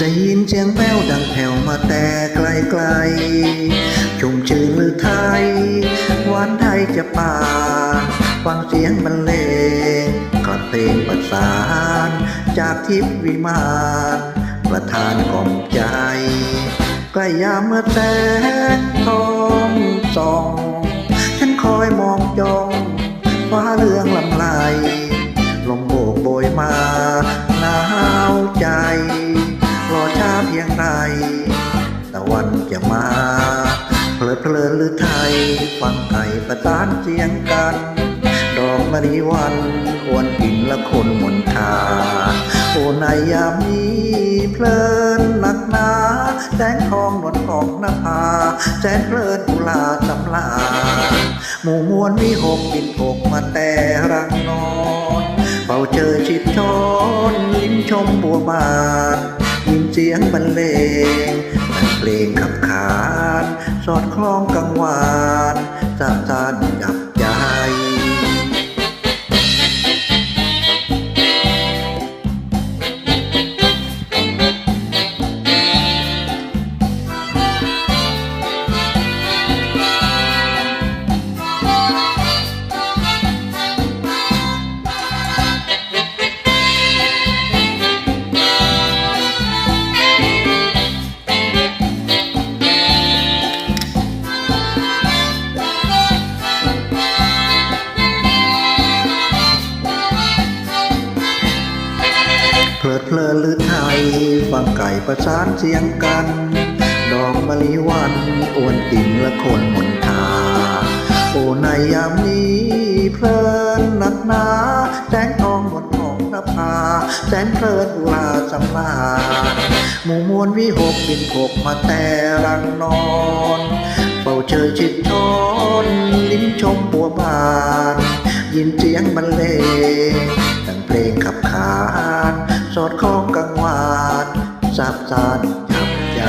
ได้ยินเสียงแป้วดังแผ่วมาแต่ไกลไกลๆชมชื่นหรือไทยหวานไทยจะป่า ฟังเสียงบรรเลงกลับเพลงประสาน จากทิพย์วิมานประทานกล่อมใจ ใกล้ยามเมื่อแสงทองส่อง ฉันคอยมองจ้องฟ้าเรืองลำไหลลมโบกโบยมาหนาวใจ อช้างไร ตะวันจะมาเพลิดเพลินหรือไทย ฟังไก่ประสานเสียงกัน ดอกมะลิวันควรกินละคนมนทาโอ้ในยามนี้เพลินหนักหนาแสงทองนวลของนภาแสนเพลินกุลาสำลา หมู่มวลวิหกบินหกมาแต่รังนอนเป่าเจอชิดช้อนลิ้นชมบัวบาน เสียงบรรเลงแต่เพลงขับขาน สอดคล้องกังวานสาบสานดับ ไทยฟังไก่ประสานเสียงกัน ดอกมะลิวันอ้วนกิ่งละคนมนทาโอ้ในยามนี้เพลินหนักหนาแสงทองหมดของนภาแสนเพลินอุลาสำลาญหมู่มวลวิหกบินหกมาแต่รังนอนเป่าเชยชิดช้อนลิ้นชมบัวบาน ยินเสียงบรรเลง ซ่านทับใจ